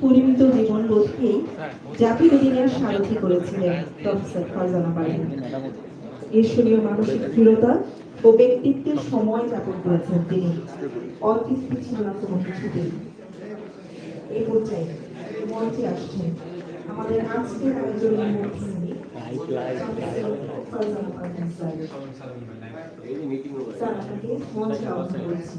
পরিমিত জীবন বোধকে জাতির দিনের সারথি করেছিলেন প্রফেসর ফারজানা পারেন ঈশ্বরীয় মানসিক দৃঢ়তা ও ব্যক্তিত্বের সময় যাপন করেছেন তিনি। অতৃপ্তি ছিল না কোনো কিছুতেই। এই পর্যায়ে মঞ্চে আসছেন আমাদের আজকের আয়োজনের স্যার। মঞ্চে আহ্বান করেছি।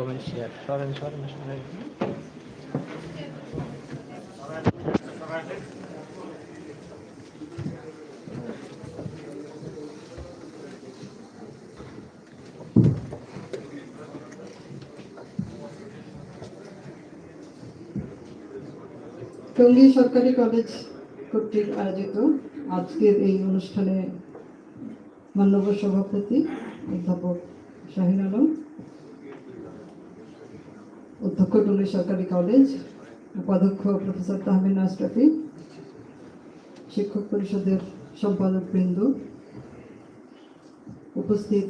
কমেন্ট শেয়ার টঙ্গী সরকারি কলেজ কর্তৃক আয়োজিত আজকের এই অনুষ্ঠানে মান্যবর সভাপতি অধ্যাপক শাহিন আলম অধ্যক্ষ সরকারি কলেজ উপাধ্যক্ষ প্রফেসর তাহমিন আশরাফি, শিক্ষক পরিষদের সম্পাদক বৃন্দ, উপস্থিত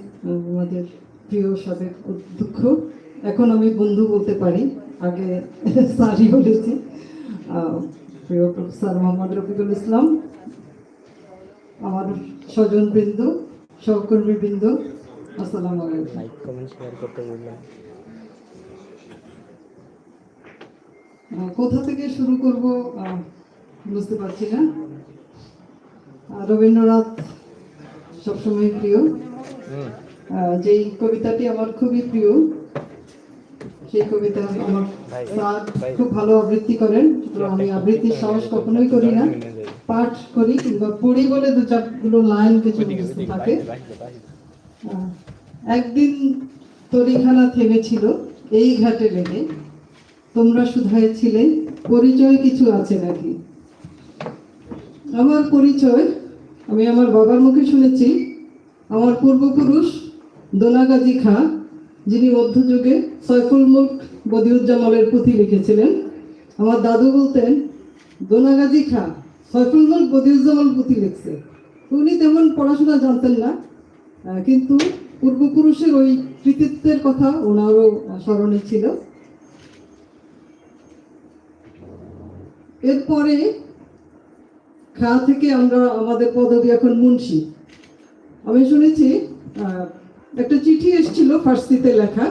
আমাদের প্রিয় সাবেক অধ্যক্ষ। এখন আমি বন্ধু বলতে পারি, আগে স্যারই বলেছি প্রিয় প্রফেসর মোহাম্মদ রফিকুল ইসলাম, আমার স্বজন বৃন্দ, সহকর্মী বৃন্দ, আসসালামু আলাইকুম। কমেন্ট শেয়ার করতে বললাম কোথা থেকে শুরু করব বুঝতে পারছি না। রবীন্দ্রনাথ সবসময় প্রিয়। যেই কবিতাটি আমার খুবই প্রিয়, সেই কবিতা আমার স্যার খুব ভালো আবৃত্তি করেন আমি আবৃত্তির সাহস কখনোই করি না। পাঠ করি কিংবা পড়ি বলে দু চারগুলো লাইন কিছু মুখস্থ থাকে। একদিন তরিখানা থেমেছিল, এই ঘাটে লেগে তোমরা শুধাইছিলে পরিচয় কিছু আছে নাকি? আমার পরিচয়, আমি আমার বাবার মুখে শুনেছি, আমার পূর্বপুরুষ দোনাগাজী খা, যিনি মধ্যযুগে সয়ফুল মুল্ক বদিউজ্জামালের পুঁথি লিখেছিলেন। আমার দাদু বলতেন, দোনাগাজী খা সয়ফুল মুল্ক বদিউজ্জামাল পুঁথি লিখছে। উনি তেমন পড়াশোনা জানতেন না কিন্তু পূর্বপুরুষের ওই কৃতিত্বের কথা ওনারও স্মরণে ছিল। এরপরে খা থেকে আমরা আমাদের পদবি এখন মুন্সি। আমি শুনেছি একটা চিঠি এসেছিল ফার্সিতে লেখা।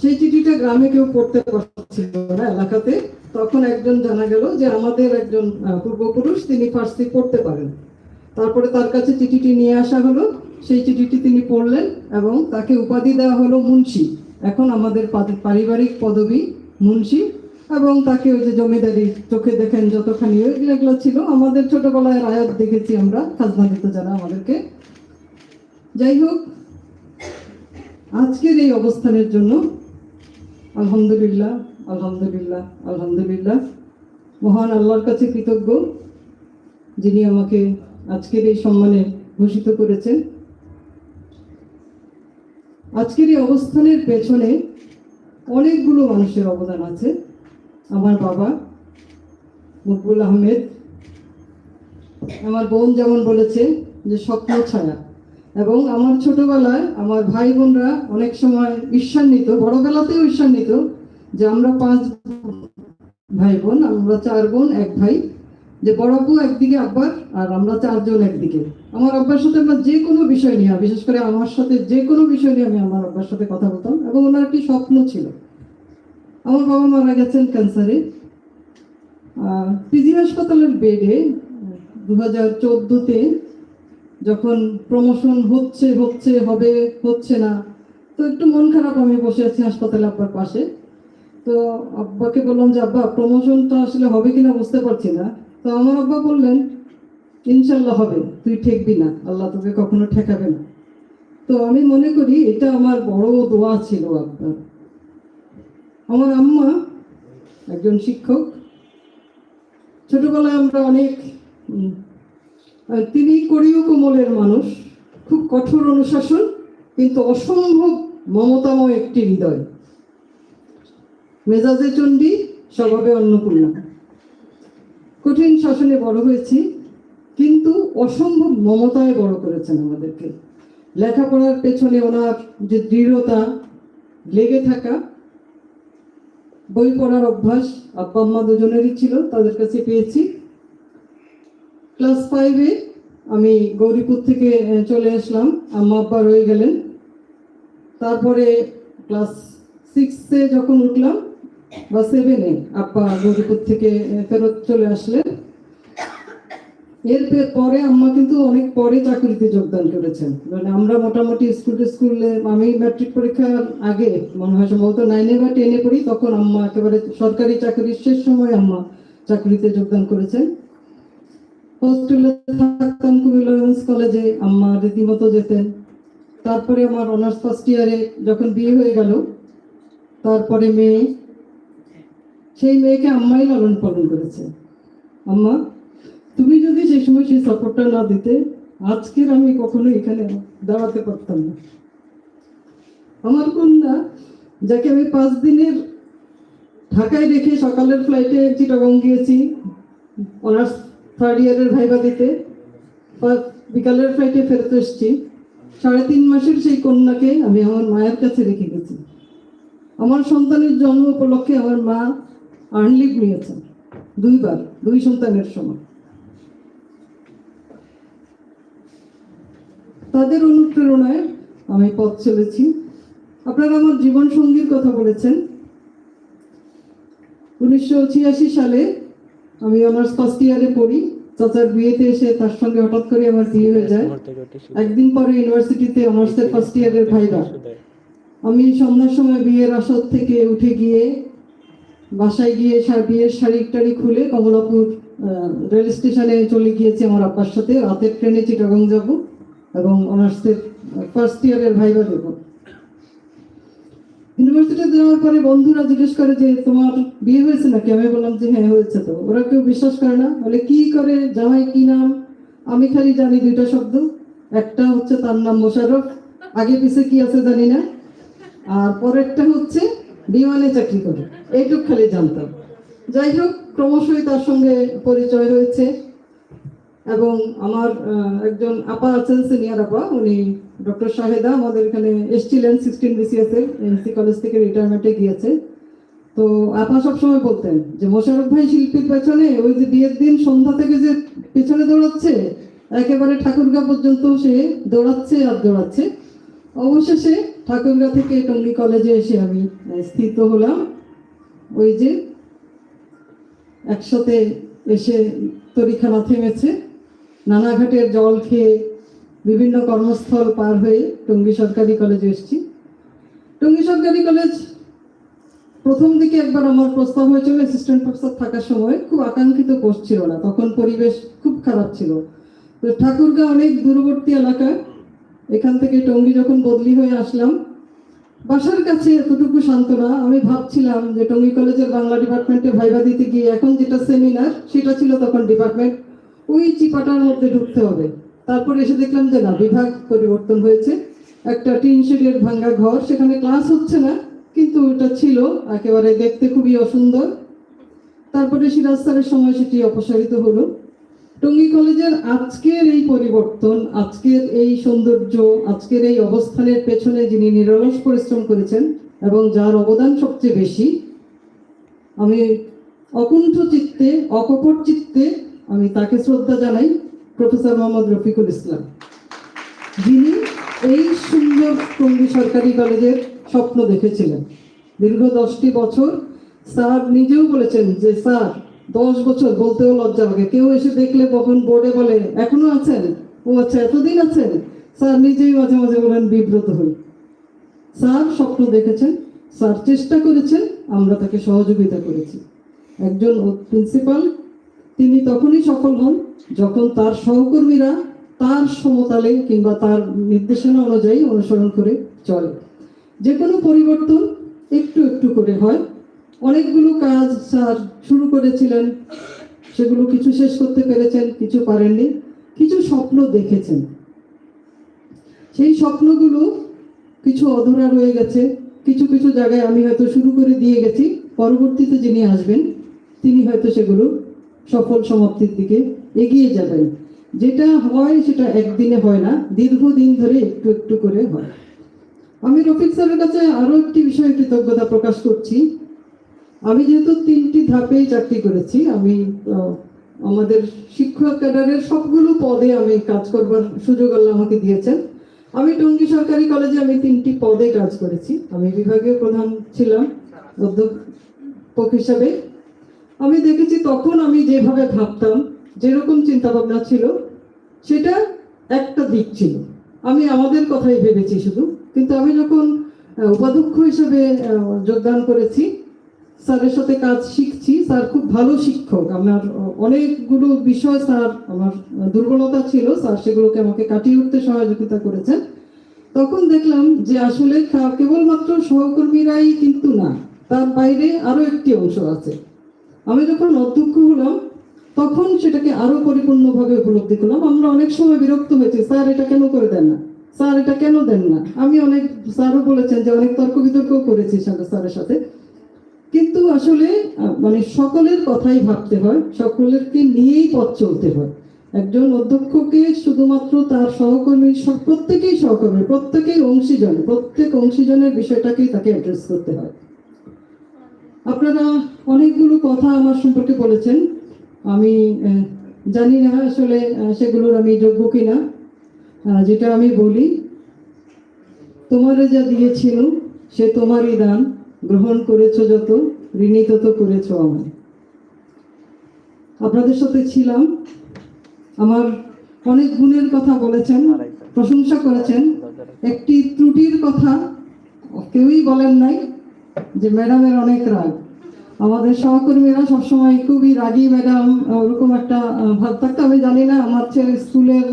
সেই চিঠিটা গ্রামে কেউ পড়তে পারছিল না এলাকাতে। তখন একজন জানা গেল যে আমাদের একজন পূর্বপুরুষ তিনি ফার্সি পড়তে পারেন। তারপরে তার কাছে চিঠিটি নিয়ে আসা হলো। সেই চিঠিটি তিনি পড়লেন এবং তাকে উপাধি দেওয়া হলো মুন্সি। এখন আমাদের পারিবারিক পদবি মুন্সি। এবং তাকে ওই যে জমিদারি চোখে দেখেন যতখানি ওইগুলো ছিল, আমাদের ছোটবেলায় আয়াত দেখেছি আমরা, খাজনা দিত যারা আমাদেরকে। যাই হোক, আজকের এই অবস্থানের জন্য আলহামদুলিল্লাহ আলহামদুলিল্লাহ আলহামদুলিল্লাহ, মহান আল্লাহর কাছে কৃতজ্ঞ, যিনি আমাকে আজকের এই সম্মানে ভূষিত করেছেন। আজকের এই অবস্থানের পেছনে অনেকগুলো মানুষের অবদান আছে। আমার বাবা, মকবুল আহমেদ। আমার বোন যেমন বলেছে যে স্বপ্ন ছায়া। এবং আমার ছোটবেলায় আমার ভাই বোনরা অনেক সময় ঈর্ষান্বিত, বড়বেলাতেও ঈর্ষান্বিত যে আমরা পাঁচ ভাই বোন, আমরা চার বোন, এক ভাই, যে বড় আপু একদিকে, আব্বার, আর আমরা চারজন একদিকে। আমার আব্বার সাথে আমরা যে কোনো বিষয় নিয়ে, বিশেষ করে আমার সাথে যে কোনো বিষয় নিয়ে আমি আমার আব্বার সাথে কথা বলতাম এবং ওনার একটি স্বপ্ন ছিল। আমার বাবা মারা গেছেন ক্যান্সারে পিজি হাসপাতালের বেডে দু হাজার চোদ্দোতে যখন প্রমোশন হচ্ছে হচ্ছে, হবে, হচ্ছে না, তো একটু মন খারাপ, আমি বসে আছি হাসপাতালে আব্বার পাশে। তো আব্বাকে বললাম যে, আব্বা প্রমোশনটা আসলে হবে কিনা বুঝতে পারছি না। তো আমার আব্বা বললেন ইনশাল্লাহ হবে, তুই ঠেকবি না, আল্লাহ তোকে কখনো ঠেকাবে না। তো আমি মনে করি, এটা আমার বড় দোয়া ছিল আব্বার। আমার আম্মা একজন শিক্ষক। ছোটবেলায় আমরা অনেক তিনি করিও কোমলের মানুষ, খুব কঠোর অনুশাসন, কিন্তু অসম্ভব মমতাময় একটি হৃদয়। মেজাজে চণ্ডী, স্বভাবে অন্নপূর্ণা। কঠিন শাসনে বড় হয়েছি, কিন্তু অসম্ভব মমতায় বড় করেছেন আমাদেরকে। লেখাপড়ার পেছনে ওনার যে দৃঢ়তা, লেগে থাকা বই পড়ার অভ্যাস আব্বা আম্মা দুজনেরই ছিল, তাদের কাছে পেয়েছি। ক্লাস ফাইভে আমি গৌরীপুর থেকে চলে আসলাম। আম্মা আব্বা রয়ে গেলেন। তারপরে ক্লাস সিক্সে যখন উঠলাম, বা সেভেনে আব্বা গৌরীপুর থেকে ফেরত চলে আসলেন। এর পরে আম্মা কিন্তু অনেক পরে চাকরিতে যোগদান করেছেন। মানে আমরা মোটামুটি স্কুল স্কুলে আমি ম্যাট্রিক পরীক্ষার আগে, মনে হয় সম্ভবত নাইনে বা টেনে পড়ি, তখন আম্মা একেবারে সরকারি চাকরির শেষ সময় আম্মা চাকরিতে যোগদান করেছেন। হোস্টেলে থাকতাম কলেজে আম্মা রীতিমতো যেতেন। তারপরে আমার অনার্স ফার্স্ট ইয়ারে যখন বিয়ে হয়ে গেল, তারপরে মেয়ে। সেই মেয়েকে আম্মাই লালন পালন করেছে। আম্মা তুমি যদি সেই সময় সেই সাপোর্টটা না দিতে, আজকের আমি কখনো এখানে দাঁড়াতে পারতাম না। আমার কন্যা, যাকে আমি পাঁচ দিনের ঢাকায় রেখে সকালের ফ্লাইটে চিটাগং গিয়েছি অনার্স থার্ড ইয়ারের ভাইবা দিতে বিকালের ফ্লাইটে ফেরত এসেছি, সাড়ে তিন মাসের সেই কন্যাকে আমি আমার মায়ের কাছে রেখে গেছি। আমার সন্তানের জন্ম উপলক্ষে আমার মা আর্নলিভ নিয়েছেন দুইবার, দুই সন্তানের সময় তাদের অনুপ্রেরণায় আমি পথ চলেছি। আপনারা আমার জীবন সঙ্গীর কথা বলেছেন। উনিশশো ছিয়াশি সালে আমি অনার্স ফার্স্ট ইয়ারে পড়ি। চাচার বিয়েতে এসে তার সঙ্গে হঠাৎ করে আমার বিয়ে হয়ে যায়। একদিন পরে ইউনিভার্সিটিতে অনার্সের ফার্স্ট ইয়ারের ভাইরা। আমি সন্ধ্যার সময় বিয়ের আসর থেকে উঠে গিয়ে বাসায় গিয়ে বিয়ের শাড়ি টাড়ি খুলে কমলাপুর রেল স্টেশনে চলে গিয়েছি আমার আব্বার সাথে। রাতের ট্রেনে চিটাগং যাব। এবং অনার্সের ফার্স্ট ইয়ারের ভাইবা দেব। ইউনিভার্সিটিতে যাওয়ার পরে বন্ধুরা জিজ্ঞেস করে যে, তোমার বিয়ে হয়েছে নাকি? আমি বললাম যে হ্যাঁ হয়েছে তো। ওরা কেউ বিশ্বাস করে না। বলে, কি করে? জামাই কি নাম? আমি খালি জানি দুইটা শব্দ। একটা হচ্ছে তার নাম মোশারফ আগে পিছে কি আছে জানি না। আর পরেরটা হচ্ছে বিমানে চাকরি করে। এইটুক খালি জানতাম। যাই হোক, ক্রমশই তার সঙ্গে পরিচয় হয়েছে। এবং আমার একজন আপা আছেন সিনিয়র আপা, উনি ডক্টর শাহেদা আমাদের এখানে এসছিলেন সিক্সটিন বিসিএস এর এনসি কলেজ থেকে রিটায়ারমেন্টে গিয়েছে। তো আপা সবসময় বলতেন যে মোশারফ ভাই শিল্পীর পেছনে ওই যে বিয়ের দিন সন্ধ্যা থেকে যে পেছনে দৌড়াচ্ছে, একেবারে ঠাকুরগা পর্যন্ত সে দৌড়াচ্ছে আর দৌড়াচ্ছে। অবশেষে ঠাকুরগা থেকে টঙ্গী কলেজে এসে আমি স্থিত হলাম। ওই যে একসাথে এসে তরিখানা থেমেছে। নানাঘাটের জল খেয়ে বিভিন্ন কর্মস্থল পার হয়ে টঙ্গী সরকারি কলেজে এসেছি। টঙ্গী সরকারি কলেজ প্রথম দিকে একবার আমার প্রস্তাব হয়েছিল অ্যাসিস্ট্যান্ট প্রফেসর থাকার সময়। খুব আকাঙ্ক্ষিত কোর্স ছিল না। তখন পরিবেশ খুব খারাপ ছিল। তো ঠাকুরগা অনেক দূরবর্তী এলাকা। এখান থেকে টঙ্গী যখন বদলি হয়ে আসলাম, বাসার কাছে এতটুকু সান্ত্বনা, আমি ভাবছিলাম যে টঙ্গী কলেজের বাংলা ডিপার্টমেন্টে ভাইবা দিতে গিয়ে এখন যেটা সেমিনার সেটা ছিল তখন ডিপার্টমেন্ট ওই চিপাটার মধ্যে ঢুকতে হবে। তারপর এসে দেখলাম যে না, বিভাগ পরিবর্তন হয়েছে। একটা টিন শেডের ভাঙ্গা ঘর, সেখানে ক্লাস হচ্ছে না, কিন্তু ওটা ছিল, একেবারে দেখতে খুবই অসুন্দর। তারপরে সিরাজ স্যারের সময় সেটি অপসারিত হলো। টঙ্গী কলেজের আজকের এই পরিবর্তন, আজকের এই সৌন্দর্য, আজকের এই অবস্থানের পেছনে যিনি নিরলস পরিশ্রম করেছেন এবং যার অবদান সবচেয়ে বেশি, আমি অকুণ্ঠ চিত্তে, অকপট চিত্তে আমি তাকে শ্রদ্ধা জানাই, প্রফেসর মোহাম্মদ রফিকুল ইসলাম। যিনি এই সুন্দর টঙ্গী সরকারি কলেজের স্বপ্ন দেখেছিলেন। দীর্ঘ দশটি বছর স্যার নিজেও বলেছেন যে, স্যার, দশ বছর বলতেও লজ্জা লাগে। কেউ এসে দেখলে কখন বোর্ডে বলে, এখনও আছেন? ও আচ্ছা এতদিন আছেন? স্যার নিজেই মাঝে মাঝে বলেন, বিব্রত হই। স্যার স্বপ্ন দেখেছেন, স্যার চেষ্টা করেছেন, আমরা তাকে সহযোগিতা করেছি। একজন প্রিন্সিপাল তিনি তখনই সফল হন যখন তার সহকর্মীরা তার সমতালে কিংবা তার নির্দেশনা অনুযায়ী অনুসরণ করে চলে। যে কোনো পরিবর্তন একটু একটু করে হয়। অনেকগুলো কাজ স্যার শুরু করেছিলেন, সেগুলো কিছু শেষ করতে পেরেছেন, কিছু পারেননি, কিছু স্বপ্ন দেখেছেন। সেই স্বপ্নগুলো কিছু অধরা রয়ে গেছে। কিছু কিছু জায়গায় আমি হয়তো শুরু করে দিয়ে গেছি, পরবর্তীতে যিনি আসবেন, তিনি হয়তো সেগুলো সফল সমাপ্তির দিকে এগিয়ে যাবেন। যেটা হয় সেটা একদিনে হয় না, দীর্ঘদিন ধরে একটু একটু করে হয়। আমি রফিক স্যারের কাছে আরও একটি বিষয়ে কৃতজ্ঞতা প্রকাশ করছি। আমি যেহেতু তিনটি ধাপে চাকরি করেছি, আমি আমাদের শিক্ষক ক্যাডারের সবগুলো পদে আমি কাজ করবার সুযোগ আল্লাহ আমাকে দিয়েছেন। আমি টঙ্গী সরকারি কলেজে আমি তিনটি পদে কাজ করেছি। আমি বিভাগীয় প্রধান ছিলাম অধ্যাপক হিসাবে। আমি দেখেছি তখন আমি যেভাবে ভাবতাম, যেরকম চিন্তা ভাবনা ছিল, সেটা একটা দিক ছিল। আমি আমাদের কথাই ভেবেছি শুধু। কিন্তু আমি যখন উপাধ্যক্ষ হিসেবে যোগদান করেছি, স্যারের সাথে কাজ শিখছি, স্যার খুব ভালো শিক্ষক। আমার অনেকগুলো বিষয় স্যার, আমার দুর্বলতা ছিল, স্যার সেগুলোকে আমাকে কাটিয়ে উঠতে সহযোগিতা করেছেন। তখন দেখলাম যে আসলে কেবলমাত্র সহকর্মীরাই কিন্তু না, তার বাইরে আরও একটি অংশ আছে। আমি যখন অধ্যক্ষ হলাম, তখন সেটাকে আরও পরিপূর্ণভাবে উপলব্ধি করলাম। আমরা অনেক সময় বিরক্ত হয়েছি, স্যার, এটা কেন করে দেন না? স্যার, এটা কেন দেন না? আমি অনেক, স্যারও বলেছেন যে অনেক তর্ক বিতর্ক করেছি স্যারের সাথে। কিন্তু আসলে মানে সকলের কথাই ভাবতে হয়, সকলেরকে নিয়েই পথ চলতে হয়। একজন অধ্যক্ষকে শুধুমাত্র তার সহকর্মী প্রত্যেকেই সহকর্মী, প্রত্যেকেই অংশীজন, প্রত্যেক অংশীজনের বিষয়টাকেই তাকে অ্যাড্রেস করতে হয়। আপনারা অনেকগুলো কথা আমার সম্পর্কে বলেছেন। আমি জানি না আসলে সেগুলোর আমি যোগ্য কিনা। যেটা আমি বলি, তোমারে যা দিয়েছিল, সে তোমারই দান। গ্রহণ করেছ যত, ঋণী তত করেছ আমায়। আপনাদের সাথে ছিলাম। আমার অনেক গুণের কথা বলেছেন, প্রশংসা করেছেন। একটি ত্রুটির কথা কেউই বলেন নাই যে, ম্যাডামের অনেক রাগ। আমাদের সহকর্মীরা সবসময় খুবই রাগী ম্যাডাম। ওরকম একটা ভাব থাকতো আমি জানি না। আমার ছেলে স্কুলের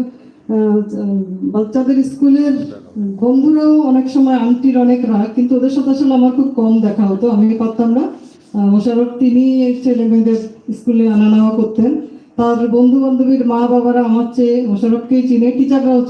বাচ্চাদের স্কুলের বন্ধুরাও অনেক সময় আন্টির অনেক রাগ কিন্তু ওদের সাথে আসলে আমার খুব কম দেখা হতো। আমি পারতাম না। আহ, মোশাররফ তিনি ছেলে মেয়েদের স্কুলে আনা নেওয়া করতেন। তার বন্ধু বান্ধবীর মা বাবারা আমার চেয়ে মোশাররফকেই চিনে। টিচাররাও